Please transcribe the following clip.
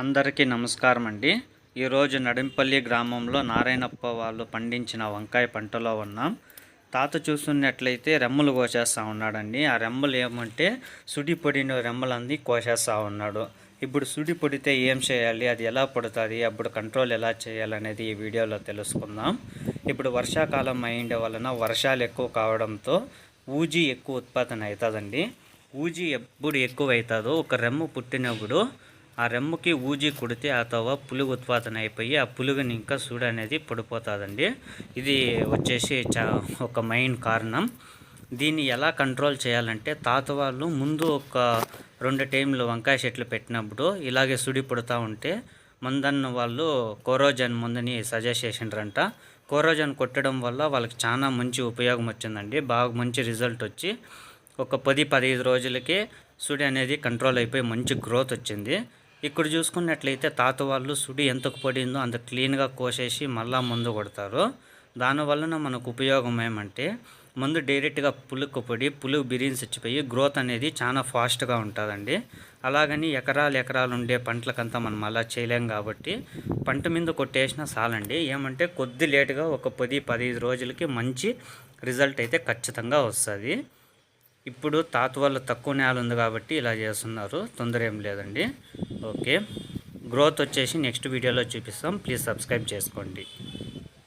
అందరికీ నమస్కారం అండి. ఈరోజు నడింపల్లి గ్రామంలో నారాయణప్ప వాళ్ళు పండించిన వంకాయ పంటలో ఉన్నాం. తాత చూస్తున్నట్లయితే రెమ్మలు కోసేస్తూ ఉన్నాడండి. ఆ రెమ్మలు ఏమంటే సుడి పొడిన రెమ్మలన్నీ కోసేస్తూ ఉన్నాడు. ఇప్పుడు సుడి పొడితే ఏం చేయాలి? అది ఎలా పడుతుంది? అప్పుడు కంట్రోల్ ఎలా చేయాలనేది ఈ వీడియోలో తెలుసుకుందాం. ఇప్పుడు వర్షాకాలం అయిండే వలన వర్షాలు ఎక్కువ కావడంతో ఊజీ ఎక్కువ ఉత్పాదన అవుతుందండి. ఊజీ ఎప్పుడు ఎక్కువ అవుతుందో ఒక రెమ్మ పుట్టినప్పుడు ఆ రెమ్మకి ఊజీ కొడితే ఆ తవ పులుగు ఉత్పాదన అయిపోయి ఆ పులుగుని ఇంకా సూడు అనేది పడిపోతుందండి. ఇది వచ్చేసి చా ఒక మెయిన్ కారణం. దీన్ని ఎలా కంట్రోల్ చేయాలంటే తాత వాళ్ళు ముందు ఒక రెండు టైంలు వంకాయ చెట్లు పెట్టినప్పుడు ఇలాగే సుడి పుడతా ఉంటే మందన్న వాళ్ళు కోరోజన్ ముందని సజెస్ట్ చేసిండ్రంట. కోరోజన్ కొట్టడం వల్ల వాళ్ళకి చాలా మంచి ఉపయోగం వచ్చిందండి. బాగా మంచి రిజల్ట్ వచ్చి ఒక పది పదిహేను రోజులకే సుడి అనేది కంట్రోల్ అయిపోయి మంచి గ్రోత్ వచ్చింది. ఇక్కడ చూసుకున్నట్లయితే తాత వాళ్ళు సుడి ఎంతకు పడిందో అంత క్లీన్గా కోసేసి మళ్ళా మందు కొడతారు. దానివలన మనకు ఉపయోగం ఏమంటే మందు డైరెక్ట్గా పులుకు పడి పులుగు బిరిన్స్ ఇచ్చిపోయి గ్రోత్ అనేది చాలా ఫాస్ట్గా ఉంటుందండి. అలాగని ఎకరాలు ఎకరాలు ఉండే పంటలకంతా మనం అలా చేయలేం కాబట్టి పంట మీద కొట్టేసినా చాలండి. ఏమంటే కొద్ది లేటుగా ఒక పది పదిహేను రోజులకి మంచి రిజల్ట్ అయితే ఖచ్చితంగా వస్తుంది. ఇప్పుడు తాత వాళ్ళు తక్కువ నేల ఉంది కాబట్టి ఇలా చేస్తున్నారు. తొందర ఏం లేదండి. ఓకే. గ్రోత్ వచ్చేసి నెక్స్ట్ వీడియోలో చూపిస్తాం. ప్లీజ్ సబ్స్క్రైబ్ చేసుకోండి.